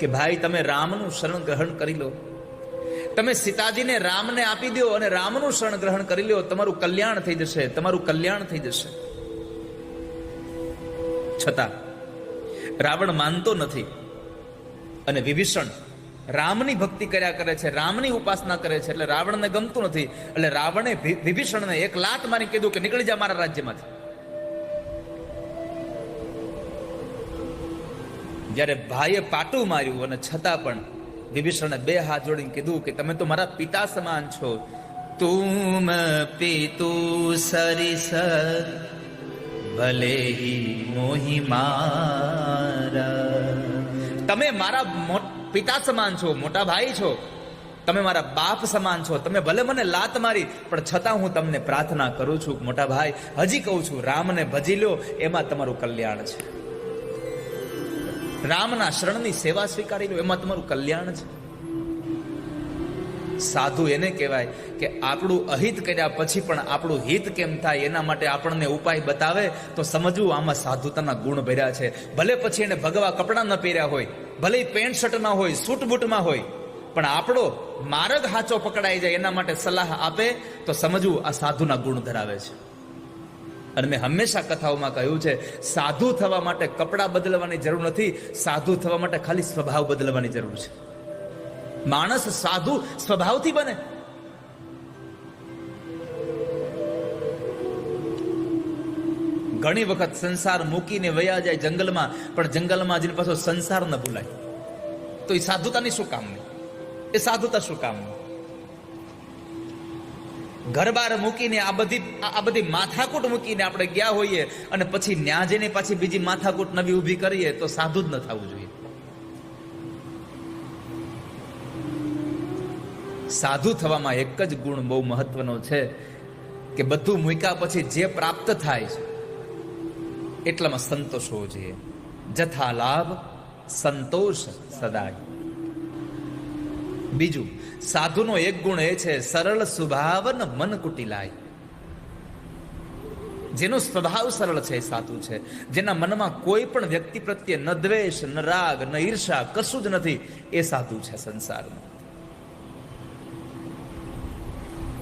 કે ભાઈ તમે રામનું શરણ ગ્રહણ કરી લો. તમે સીતાજીને રામને આપી દો અને રામનું શરણ ગ્રહણ કરી લો, તમારું કલ્યાણ થઈ જશે, તમારું કલ્યાણ થઈ જશે. છતાં, રાવણ માનતો નથી અને વિભીષણ રામની ભક્તિ કર્યા કરે છે, રામની ઉપાસના કરે છે, એટલે રાવણને ગમતું નથી. એટલે રાવણે વિભીષણને એક લાત મારી કીધું કે નીકળી જા મારા રાજ્યમાંથી. જ્યારે ભાઈએ પાટું માર્યું અને છતાં પણ વિભીષણે બે હાથ જોડીને કીધું કે તમે તો મારા પિતા સમાન છો. તુમ પિતુ સરિસ ભલે મોહી મારા તમે મારા પિતા સમાન છો, મોટા ભાઈ છો. તમે મારા બાપ સમાન છો. તમે ભલે મને લાત મારી, પણ છતાં હું તમને પ્રાર્થના કરું છું મોટા ભાઈ, હજી કહું છું, રામને ભજી લો, એમાં તમારું કલ્યાણ છે. રામના શરણની સેવા સ્વીકારી લો. એમાં તમારું કલ્યાણ છે. સાધુ એને કહેવાય કે આપણું અહિત કર્યા પછી પણ આપણું હિત કેમ થાય એના માટે આપણને ઉપાય બતાવે તો સમજવું આમાં સાધુતાના ગુણ ભર્યા છે. ભલે પછી એને ભગવા કપડાં ન પહેર્યા હોય, ભલે પેન્ટ શર્ટમાં હોય, સૂટ બૂટમાં હોય, પણ આપણો માર્ગ હાચો પકડાઈ જાય એના માટે સલાહ આપે તો સમજવું આ સાધુના ગુણ ધરાવે છે. અને મેં હંમેશા કથાઓમાં કહ્યું છે, સાધુ થવા માટે કપડાં બદલવાની જરૂર નથી, સાધુ થવા માટે ખાલી સ્વભાવ બદલવાની જરૂર છે. માણસ સાધુ સ્વભાવથી બને. ઘણી વખત સંસાર મૂકીને વયા જાય જંગલમાં, પણ જંગલમાં જઈને પાછો સંસાર ન ભૂલાય. તો એ સાધુતાની શું કામની? એ સાધુતા શું કામની? ઘર બાર મૂકીને આ બધી આ બધી માથાકૂટ મૂકીને આપણે ગયા હોઈએ અને પછી ન્યા જઈને પાછી બીજી માથાકૂટ નવી ઊભી કરીએ તો સાધુ જ ન થવું જોઈએ. સાધુ થવામાં એક જ ગુણ બહુ મહત્વનો છે કે બધું મૂક્યા પછી જે પ્રાપ્ત થાય છે એટલામાં સંતોષ હોવો જોઈએ. જથા લાભ, સંતોષ સદાય. બીજું, સાધુનો એક ગુણ એ છે, સરળ સ્વભાવન મન કુટિલાય. જેનો સ્વભાવ સરળ છે સાધુ છે. જેના મનમાં કોઈ પણ વ્યક્તિ પ્રત્યે ન દ્વેષ, ન રાગ, ન ઈર્ષા, કશું જ નથી, એ સાધુ છે સંસારમાં.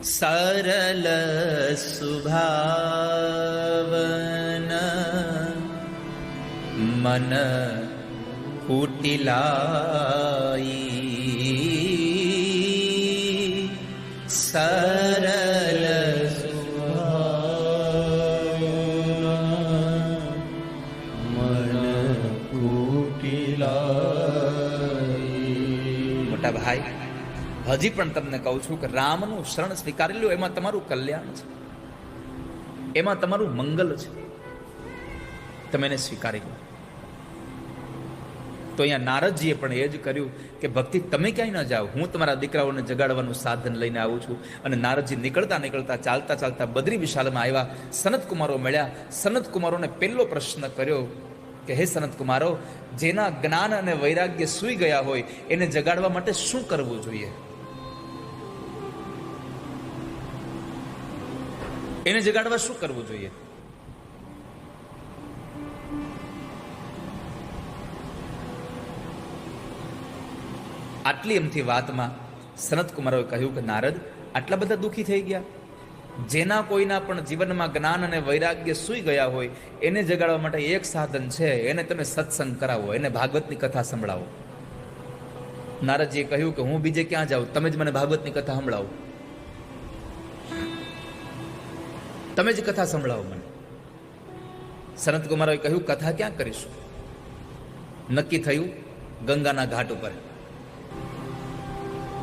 સરળ સુભાવન મન કુટિલાઈ સરલ મોટા ભાઈ, હજી પણ તમને કહું છું કે રામનું શરણ સ્વીકારી લો એમાં તમારું કલ્યાણ છે. એમાં તમારું મંગલ છે. તમે એને સ્વીકારી લો. તો અહીંયા નારદજીએ પણ એ જ કર્યું કે, ભક્તિ, તમે ક્યાંય ન જાઓ. હું તમારા દીકરાઓને જગાડવાનું સાધન લઈને આવું છું. અને નારદજી નીકળતા નીકળતા ચાલતા ચાલતા બદ્રી વિશાલમાં આવ્યા. સનતકુમારો મળ્યા. સનતકુમારોને પહેલો પ્રશ્ન કર્યો કે, હે સનતકુમારો, જેના જ્ઞાન અને વૈરાગ્ય સૂઈ ગયા હોય, એને જગાડવા માટે શું કરવું જોઈએ? એને જગાડવા શું કરવું જોઈએ? આટલી એમથી વાતમાં સનત કુમારોએ કહ્યું કે, નારદ, આટલા બધા દુઃખી થઈ ગયા. જેના કોઈના પણ જીવનમાં જ્ઞાન અને વૈરાગ્ય સૂઈ ગયા હોય, એને જગાડવા માટે એક સાધન છે, એને તમે સત્સંગ કરાવો, એને ભાગવતની કથા સંભળાવો. નારદજીએ કહ્યું કે, હું બીજે ક્યાં જાઉં? તમે જ મને ભાગવતની કથા સંભળાવો. તમે જ કથા સંભળાવો મને. સનત કુમારોએ કહ્યું, કથા ક્યાં કરીશું? નક્કી થયું ગંગાના ઘાટ ઉપર.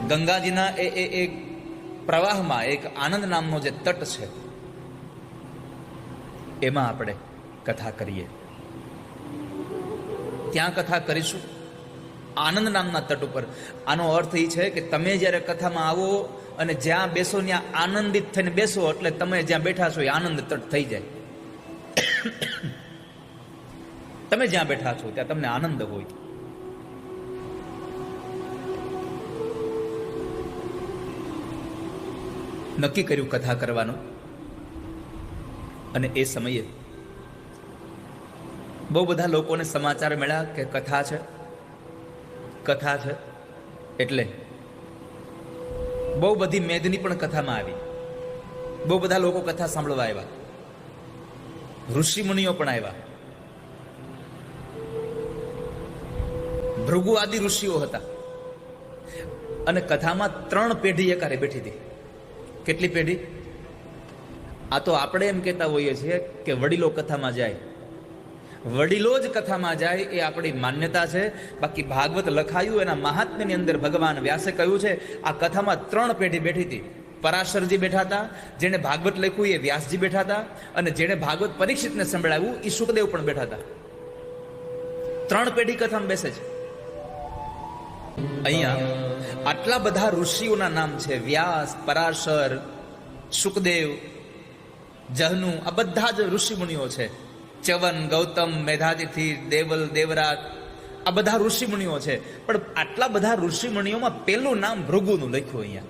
ગંગાજીના એ એ એક પ્રવાહમાં એક આનંદ નામનો જે તટ છે, એમાં આપણે કથા કરીએ. ત્યાં કથા કરીશું. આનંદ નામના તટ ઉપર. આનો અર્થ એ છે કે તમે જ્યારે કથામાં આવો અને જ્યાં બેસો ત્યાં આનંદિત થઈને બેસો એટલે તમે જ્યાં બેઠા છો એ આનંદ તટ થઈ જાય. તમે જ્યાં બેઠા છો ત્યાં તમને આનંદ હોય. નક્કી કર્યું કથા કરવાનું. અને એ સમયે બહુ બધા લોકોને સમાચાર મળ્યા કે કથા છે કથા છે, એટલે બહુ બધી મેદની પણ કથામાં આવી. બહુ બધા લોકો કથા સાંભળવા આવ્યા. ઋષિ મુનિઓ પણ આવ્યા. ભૃગુ આદિ ઋષિઓ હતા. અને કથામાં ત્રણ પેઢી એકારે બેઠી હતી. કેટલી પેઢી? આ તો આપણે એમ કહેતા હોઈએ છીએ કે વડીલો કથામાં જાય. વડીલો જ કથામાં જાય એ આપણી માન્યતા છે. બાકી ભાગવત લખાયું એના મહાત્મ્યની અંદર ભગવાન વ્યાસે કહ્યું છે, આ કથામાં ત્રણ પેઢી બેઠી હતી. પરાશરજી બેઠા હતા, જેણે ભાગવત લખ્યું એ વ્યાસજી બેઠા હતા, અને જેણે ભાગવત પરીક્ષિતને સંભળાવ્યું એ સુખદેવ પણ બેઠા હતા. ત્રણ પેઢી કથામાં બેસે છે. અહીંયા આટલા બધા ઋષિઓના નામ છે. વ્યાસ, પરાશર, સુખદેવ, જહનુ, આ બધા જ ઋષિ મુનિઓ છે. ચ્યવન, ગૌતમ, મેધાતિથિ, દેવલ, દેવરાજ, આ બધા ઋષિમુનિઓ છે. પણ આટલા બધા ઋષિમુનિઓમાં પહેલું નામ ભૃગુનું લખ્યું અહીંયા.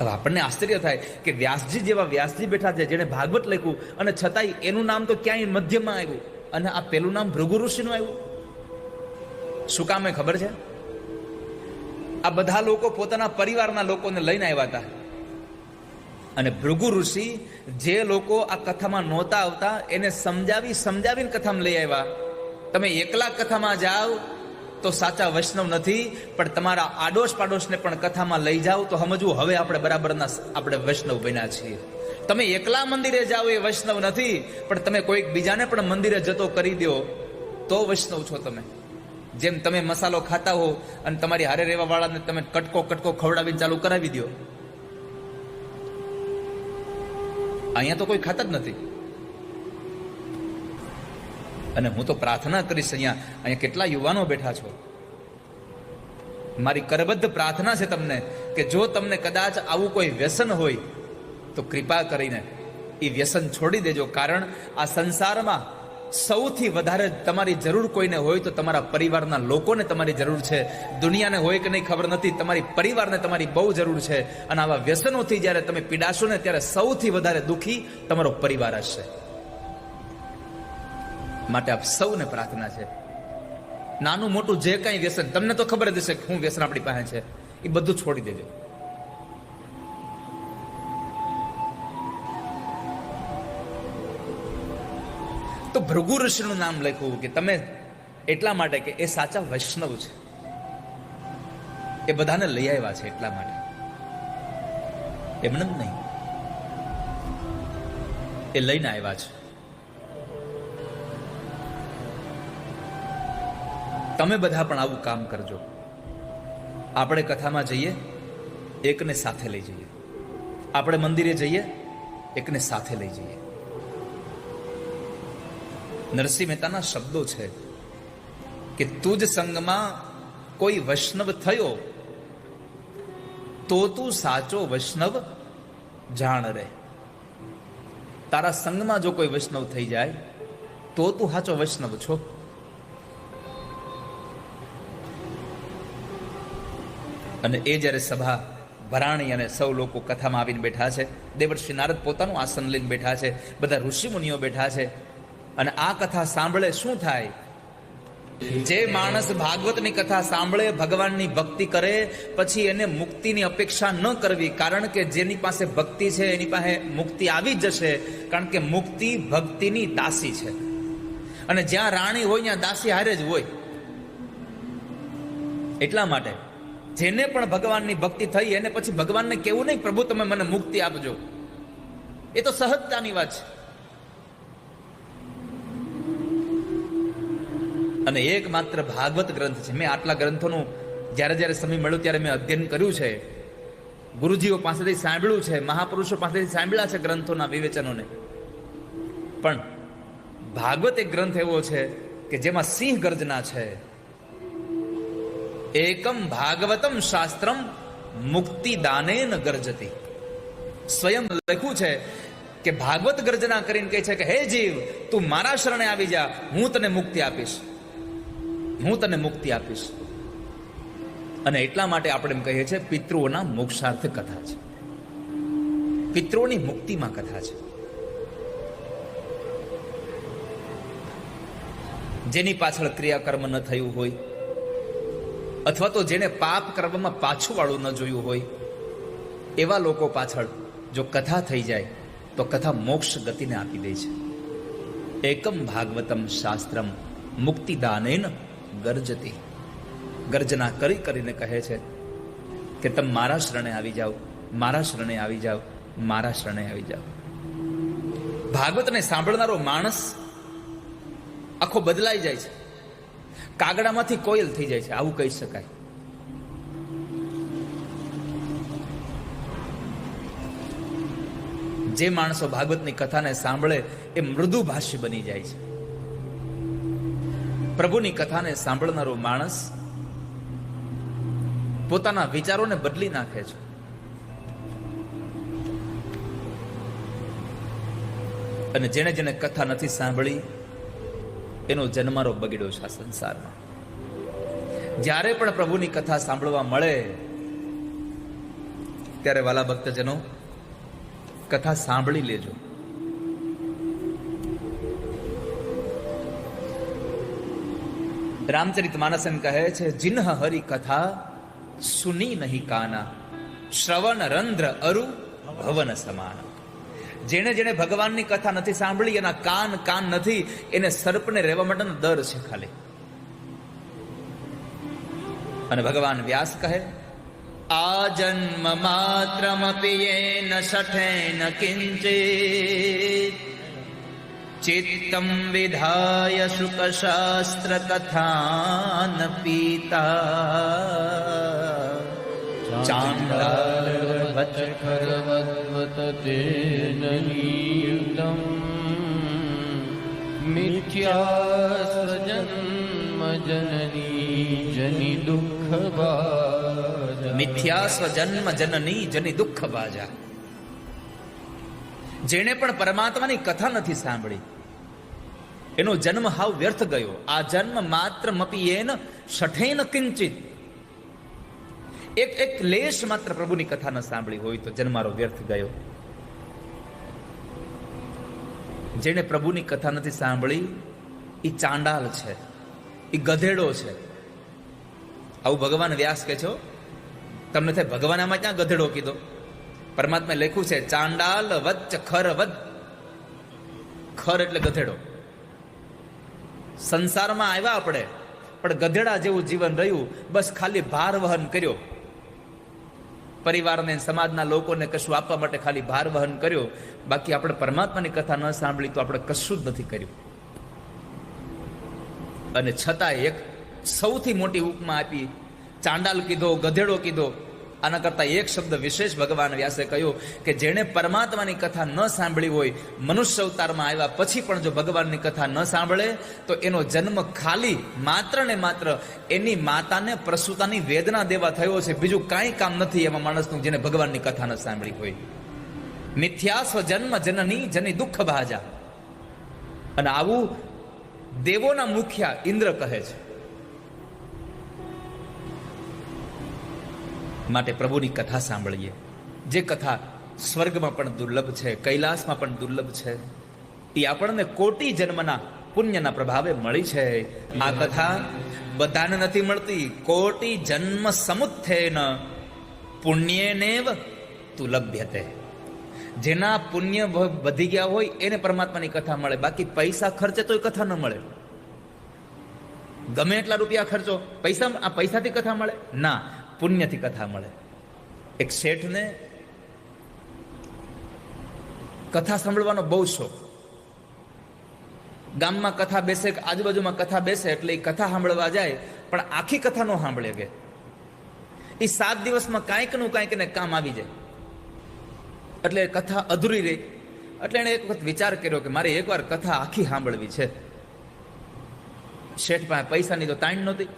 હવે આપણને આશ્ચર્ય થાય કે વ્યાસજી જેવા વ્યાસજી બેઠા છે, જેણે ભાગવત લખ્યું, અને છતાંય એનું નામ તો ક્યાંય મધ્યમાં આવ્યું. અને આ પેલું નામ ભૃગુ ઋષિનું આવ્યું. શું કામ એ ખબર છે? આ બધા લોકો પોતાના પરિવારના લોકોને લઈને આવ્યા હતા. અને ભૃગુ ઋષિ જે લોકો આ કથામાં નહોતા આવતા, એને સમજાવી સમજાવીને કથામાં લઈ આવ્યા. તમે એકલા કથામાં જાઓ તો સાચા વૈષ્ણવ નથી, પણ તમારા આડોશ પાડોશને પણ કથામાં લઈ જાઓ તો સમજવું, હવે આપણે બરાબરના આપણે વૈષ્ણવ બન્યા છીએ. તમે એકલા મંદિરે જાઓ એ વૈષ્ણવ નથી, પણ તમે કોઈક બીજાને પણ મંદિરે જતો કરી દો, તો વૈષ્ણવ છો તમે. જેમ તમે મસાલો ખાતા હો અને તમારી હારે રહેવા વાળાને તમે કટકો કટકો ખવડાવીને ચાલુ કરાવી દો અહીંયા તો કોઈ ખાતા જ નથી. અને હું તો પ્રાર્થના કરીશ અહીંયા અહીંયા કેટલા યુવાનો બેઠા છો. મારી કરબદ્ધ પ્રાર્થના છે તમને કે જો તમને કદાચ આવું કોઈ વ્યસન હોય, તો કૃપા કરીને એ વ્યસન છોડી દેજો. કારણ આ સંસારમાં સૌથી વધારે તમારી જરૂર કોઈને હોય તો તમારા પરિવારના લોકોને તમારી જરૂર છે. દુનિયાને હોય કે નહીં ખબર નથી, તમારી પરિવારને તમારી બહુ જરૂર છે. અને આવા વ્યસનોથી જ્યારે તમે પીડાશો ને ત્યારે સૌથી વધારે દુઃખી તમારો પરિવાર હશે માટે આપ સૌને પ્રાર્થના છે. નાનું મોટું જે કાંઈ વ્યસન, તમને તો ખબર જ હશે કે શું વ્યસન આપણી પાસે છે. એ બધું છોડી દેજો. તો ભૃગુ ઋષિનું નામ લખ્યું કે તમે એટલા માટે કે એ સાચા વૈષ્ણવ છે. એ બધાને લઈ આવ્યા છે એટલા માટે. એમને નહીં. એ લઈને આવ્યા છે. તમે બધા પણ આવું કામ કરજો. આપણે કથામાં જઈએ, એકને સાથે લઈ જઈએ. આપણે મંદિરે જઈએ, એકને સાથે લઈ જઈએ. નરસિંહ મહેતાના શબ્દો છે કે તુજ સંગમાં કોઈ વૈષ્ણવ થયો, તો તું સાચો વૈષ્ણવ જાણ રે. તારા સંગમાં જો કોઈ વૈષ્ણવ થઈ જાય, તો તું સાચો વૈષ્ણવ છો. અને એ જ્યારે સભા ભરાણી અને સૌ લોકો કથામાં આવીને બેઠા છે, દેવર્ષિ નારદ પોતાનું આસન લઈને બેઠા છે, બધા ઋષિ મુનિઓ બેઠા છે અને આ કથા સાંભળે શું થાય? જે માણસ ભાગવતની કથા સાંભળે, ભગવાનની ભક્તિ કરે, પછી એને મુક્તિની અપેક્ષા ન કરવી, કારણ કે જેની પાસે ભક્તિ છે, એની પાસે મુક્તિ આવી જ જશે, કારણ કે મુક્તિ ભક્તિની દાસી છે. અને જ્યાં રાણી હોય, ત્યાં દાસી હારે જ હોય. એટલા માટે, જેને પણ ભગવાનની ભક્તિ થઈ, એને પછી ભગવાનને કેવું નહીં, પ્રભુ, તમે મને મુક્તિ આપજો. એ તો સહજતાની વાત છે. અને એક માત્ર ભાગવત ગ્રંથ છે. મેં આટલા ગ્રંથોનું જ્યારે જ્યારે સમય મળ્યો ત્યારે મેં અધ્યયન કર્યું છે. ગુરુજીઓ પાસેથી સાંભળ્યું છે, મહાપુરુષો પાસેથી સાંભળ્યા છે ગ્રંથોના વિવેચનોને. પણ ભાગવત એક ગ્રંથ એવો છે કે જેમાં સિંહ ગર્જના છે. એકમ ભાગવતમ શાસ્ત્રમ મુક્તિ દાનેન ગર્જતી. સ્વયં લખ્યું છે કે ભાગવત ગર્જના કરીને કહે છે કે, હે જીવ, તું મારા શરણે આવી જા, હું તને મુક્તિ આપીશ. હું તને મુક્તિ આપીશ. અને એટલા માટે આપણે એમ કહીએ છીએ, પિતૃઓના મોક્ષાર્થ કથા છે. પિતૃઓની મુક્તિમાં કથા છે. જેની પાછળ ક્રિયાકર્મ ન થયું હોય, અથવા તો જેને પાપ કર્મમાં પાછું વાળું ન જોયું હોય, એવા લોકો પાછળ જો કથા થઈ જાય, તો કથા મોક્ષ ગતિને આપી દે છે. એકમ ભાગવતમ શાસ્ત્રમ મુક્તિદાનેન ગર્જતી, ગર્જના કરી કરીને કહે છે કે તમે મારા શરણે આવી જાઓ, મારા શરણે આવી જાઓ, મારા શરણે આવી જાઓ. ભાગવતને સાંભળનારો માણસ આખો બદલાઈ જાય છે. કાગડામાંથી કોયલ થઈ જાય છે. આવું કહી શકાય. જે માણસો ભાગવતની કથાને સાંભળે એ મૃદુ ભાષ્ય બની જાય છે. પ્રભુની કથાને સાંભળનારો માણસ પોતાના વિચારોને બદલી નાખે છે. અને જેણે જેણે કથા નથી સાંભળી, એનો જન્મારો બગડ્યો છે આ સંસારમાં. જ્યારે પણ પ્રભુની કથા સાંભળવા મળે, ત્યારે વાલા ભક્તજનો કથા સાંભળી લેજો. રામચરિત માનસન કહે છે, જિન્હ હરિ કથા, સુની નહીં કાના. શ્રવણ રંધ્ર અરુ, ભવન સમાન. જેણે જેણે ભગવાનની કથા નથી સાંભળી, એના કાન કાન નથી, એને સર્પને રહેવા માટેનો દર છે ખાલી. અને ભગવાન વ્યાસ કહે, આ જન્મ માત્રમપી યેન ન કિંચિત. ચિત્તમ વિધાય શુકશાસ્ત્ર કથાન પીતા ચાંડાલવત તેનયુતમ મિથ્યા સ્વજન્મ જનની જની દુઃખ બાજા મિથ્યા સ્વજન્મ જનની જની દુઃખ બાજા જેણે પણ પરમાત્માની કથા નથી સાંભળી. એનો જન્મ હાવ વ્યર્થ ગયો. આ જન્મ માત્ર મપીએન સઠેન કિંચિત. એક એક લેશ માત્ર પ્રભુની કથા ન સાંભળી હોય તો જન્મારો વ્યર્થ ગયો. જેણે પ્રભુની કથા નથી સાંભળી એ ચાંડાલ છે. એ ગધેડો છે. આવું ભગવાન વ્યાસ કે છો તમને થાય ભગવાન આમાં ક્યાં ગધેડો કીધો? પરમાત્માએ લખ્યું છે, ચાંડાલ વચ્ચ ખર વચ ખર એટલે ગધેડો. સંસારમાં આવ્યા આપણે, પણ ગધેડા જેવું જીવન રહ્યું, બસ ખાલી ભાર વહન કર્યો. પરિવારને સમાજના લોકોને કશું આપવા માટે ખાલી ભાર વહન કર્યો. બાકી આપણે પરમાત્માની કથા ન સાંભળી તો આપણે કશું જ નથી કર્યું. અને છતાં એક સૌથી મોટી ઉપમા આપી, ચાંડાલ કીધો, ગધેડો કીધો આના કરતા એક શબ્દ વિશેષ ભગવાન વ્યાસે કહ્યું કે જેણે પરમાત્માની કથા ન સાંભળી હોય, મનુષ્ય અવતારમાં આવ્યા પછી પણ જો ભગવાનની કથા ન સાંભળે, તો એનો જન્મ ખાલી માત્ર ને માત્ર એની માતાને પ્રસૂતાની વેદના દેવા થયો છે. બીજું કાંઈ કામ નથી એમાં માણસનું જેને ભગવાનની કથા ન સાંભળી હોય. મિથ્યા સ્વજન્મ જનની જની દુઃખ ભાજા. અને આવું દેવોના મુખ્યા ઇન્દ્ર કહે છે. માટે પ્રભુની કથા સાંભળીએ. જે કથા સ્વર્ગમાં પણ દુર્લભ છે, કૈલાસમાં પણ દુર્લભ છે, એ આપણને કોટી જન્મના પુણ્યના પ્રભાવે મળી છે. આ કથા બધાને નથી મળતી. કોટી જન્મ સમુત્થેન, પુણ્યેનેવ તુલભ્યતે. જેના પુણ્ય વધી ગયા હોય એને પરમાત્માની કથા મળે. બાકી પૈસા ખર્ચે તો એ કથા ન મળે. ગમે એટલા રૂપિયા ખર્ચો, પૈસા, આ પૈસાથી કથા મળે? ના. પુણ્યથી કથા મળે. એક શેઠને કથા સાંભળવાનો બહુ શોખ. ગામમાં કથા બેસે કે આજુબાજુમાં કથા બેસે એટલે એ કથા સાંભળવા જાય, પણ આખી કથા નો સાંભળે કે. એ સાત દિવસમાં કાંઈકનું કાંઈક ને કામ આવી જાય. એટલે કથા અધૂરી રહી. એટલે એણે એક વખત વિચાર કર્યો કે મારે એકવાર કથા આખી સાંભળવી છે. શેઠ પાસે પૈસાની તો તાણ નહોતી.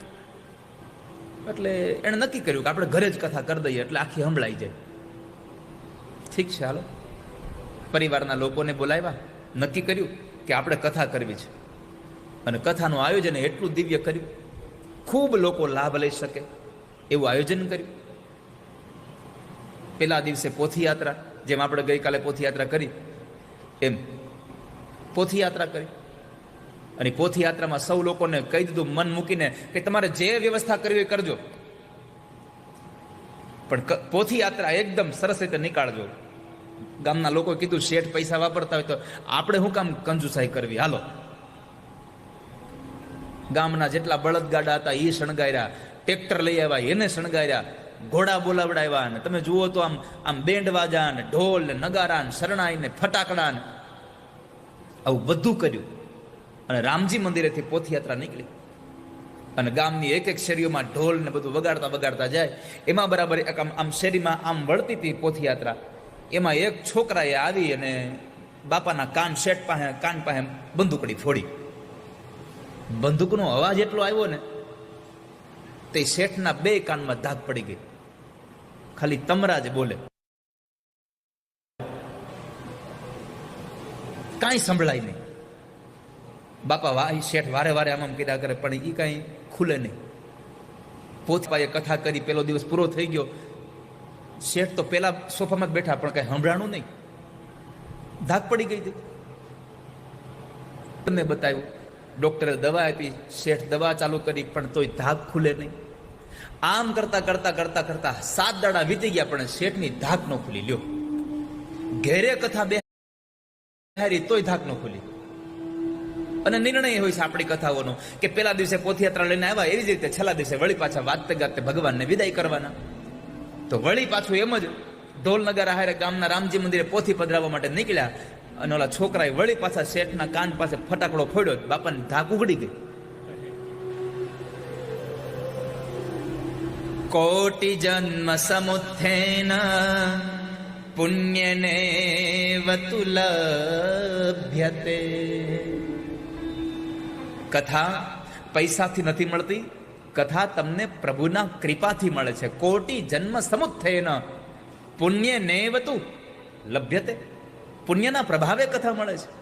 એટલે એણે નક્કી કર્યું કે આપણે ઘરે જ કથા કરી દઈએ એટલે આખી સંભળાઈ જાય. ઠીક છે, હાલો. પરિવારના લોકોને બોલાવ્યા. નક્કી કર્યું કે આપણે કથા કરવી છે. અને કથાનું આયોજન એટલું દિવ્ય કર્યું. ખૂબ લોકો લાભ લઈ શકે એવું આયોજન કર્યું. પેલા દિવસે પોથીયાત્રા, જેમ આપણે ગઈકાલે પોથીયાત્રા કરી, એમ. પોથીયાત્રા કરી. અને પોથી યાત્રામાં સૌ લોકોને કહી દીધું, મન મૂકીને કે તમારે જે વ્યવસ્થા કરવી એ કરજો. પણ પોથીયાત્રા પોથી યાત્રા એકદમ સરસ રીતે નીકાળજો. ગામના લોકોએ કીધું, શેઠ પૈસા વાપરતા હોય તો આપણે શું કામ કંજુસાઈ કરવી? હાલો. ગામના જેટલા બળદગાડા હતા એ શણગાર્યા. ટ્રેક્ટર લઈ આવ્યા, એને શણગાર્યા. ઘોડા બોલાવડાવ્યા ને તમે જુઓ તો આમ આમ બેન્ડ વાજા ને ઢોલ ને નગારા ને શરણાઈ ને ફટાકડા ને આવું બધું કર્યું. અને રામજી મંદિરેથી પોથયાત્રા નીકળી. અને ગામની એક એક શેરીઓમાં ઢોલ ને બધું વગાડતા વગાડતા જાય. એમાં બરાબર એક આમ આમ શેરીમાં આમ વળતી હતી પોથયાત્રા એમાં એક છોકરાએ આવી અને બાપાના કાન શેઠ પાસે કાન પાસે બંદૂકડી ફોડી. બંદૂકનો અવાજ એટલો આવ્યો ને, તે શેઠના બે કાનમાં ધાક પડી ગઈ. ખાલી તમરા જ બોલે. કાંઈ સંભળાય નહીં. બાપા વા ઈ શેઠ વારે વારે આમ કર્યા કરે, પણ એ કાંઈ ખુલે નહીં. પોતપાએ કથા કરી, પેલો દિવસ પૂરો થઈ ગયો. શેઠ તો પેલા સોફામાં જ બેઠા, પણ કાંઈ સંભળાણું નહીં. ધાક પડી ગઈ હતી. તમને બતાવ્યું, ડોક્ટરે દવા આપી, શેઠ દવા ચાલુ કરી, પણ તોય ધાક ખુલે નહીં. આમ કરતા કરતા કરતા કરતા સાત દાડા વીતી ગયા, પણ શેઠની ધાક ન ખુલી. લ્યો. ઘેરે કથા બે તોય ધાક ન ખુલી. અને નિર્ણય હોય છે આપણી કથાઓનો કે પેલા દિવસે પોથયાત્રા લઈને આવ્યા, એવી જ રીતે છેલ્લા દિવસે વળી પાછા વાગતે ગાતે ભગવાનને વિદાય કરવાના. તો વળી પાછું એમ જ ઢોલ નગારા હારે ગામના રામજી મંદિરે પોથી પધરાવવા માટે નીકળ્યા અને ઓલા છોકરાએ વળી પાછા શેઠના કાન પાસે ફટાકડો ફોડ્યો, બાપાની ધાક ઉગડી ગઈ. કોટી જન્મ સમુત્થેન, પુણ્યને વતુલભ્યતે. કથા પૈસાથી નથી મળતી. કથા તમને પ્રભુના કૃપાથી મળે છે. કોટી જન્મ સમુત્થેન પુણ્ય નૈવતું લભ્યતે. પુણ્યના પ્રભાવે કથા મળે છે.